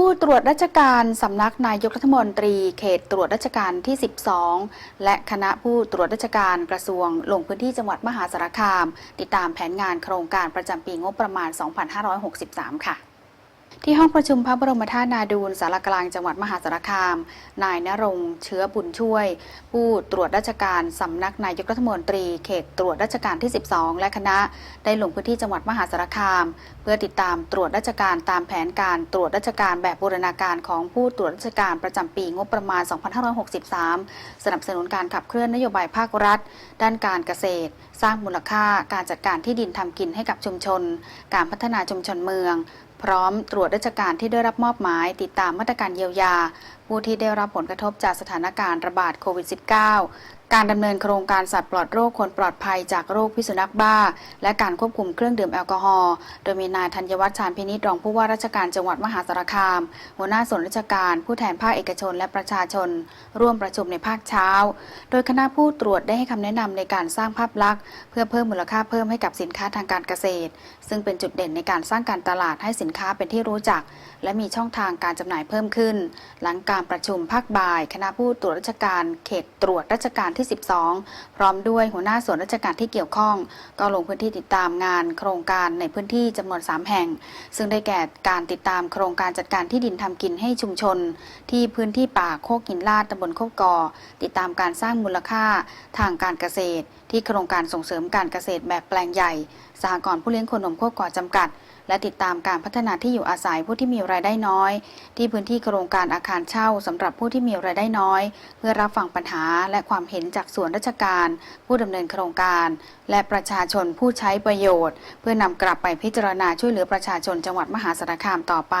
ผู้ตรวจราชการสำนักนายกรัฐมนตรี เขตตรวจราชการที่ 12 และคณะผู้ตรวจราชการกระทรวง ลงพื้นที่จังหวัดมหาสารคาม ติดตามแผนงานโครงการประจำปีงบประมาณ 2563 ค่ะ ที่ห้องประชุมพระบรมธาตุนาดูลสารกลางจังหวัดมหาสารคาม นายนรงเชื้อบุญช่วย ผู้ตรวจราชการสำนักนายกรัฐมนตรี เขตตรวจราชการที่ 12 และคณะ ได้ลงพื้นที่จังหวัดมหาสารคาม เพื่อติดตามตรวจราชการตามแผนการตรวจราชการแบบบูรณาการของผู้ตรวจราชการประจำปีงบประมาณ 2563 สนับสนุนการขับเคลื่อนนโยบายภาครัฐ ด้านการเกษตร สร้างมูลค่าการจัดการที่ดินทำกินให้กับชุมชน การพัฒนาชุมชนเมืองพร้อมตรวจราชการที่ได้รับมอบหมาย ติดตามมาตรการเยียวยา ผู้ที่ได้รับผลกระทบจากสถานการณ์ระบาดโควิด -19 การดำเนินโครงการสัตว์ปลอดโรคคนปลอดภัยจากโรคพิษสุนัขบ้า และการควบคุมเครื่องดื่มแอลกอฮอล์โดยมีนายธัญวัฒน์ชาญพินิจรองผู้ว่าราชการจังหวัดมหาสารคาม หัวหน้าส่วนราชการ ผู้แทนภาคเอกชนและประชาชน ร่วมประชุมในภาคเช้า โดยคณะผู้ตรวจได้ให้คำแนะนำในการสร้างภาพลักษณ์ เพื่อเพิ่มมูลค่าเพิ่มให้กับสินค้าทางการเกษตร ซึ่งเป็นจุดเด่นในการสร้างการตลาดให้สินค้าเป็นที่รู้จัก และมีช่องทางการจำหน่ายเพิ่มขึ้น หลังการประชุมภาคบ่าย คณะผู้ตรวจราชการ เขตตรวจราชการที่ 12 พร้อมด้วยหัวหน้าส่วนราชการที่เกี่ยวข้อง ก็ลงพื้นที่ติดตามงานโครงการในพื้นที่จำนวน 3 แห่ง ซึ่งได้แก่การติดตามโครงการจัดการที่ดินทำกินให้ชุมชน ที่พื้นที่ป่าโคกหินลาดตำบลโคกกอ ติดตามการสร้างมูลค่าทางการเกษตร ที่โครงการส่งเสริมการเกษตรแบบแปลงใหญ่สหกรณ์ผู้เลี้ยงโคนมโคกกอจำกัดและติดตามการพัฒนาที่อยู่อาศัยผู้ที่มีรายได้น้อย ที่พื้นที่โครงการอาคารเช่าสำหรับผู้ที่มีรายได้น้อย เพื่อรับฟังปัญหาและความเห็นจากส่วนราชการ ผู้ดำเนินโครงการ และประชาชนผู้ใช้ประโยชน์ เพื่อนำกลับไปพิจารณาช่วยเหลือประชาชนจังหวัดมหาสารคามต่อไป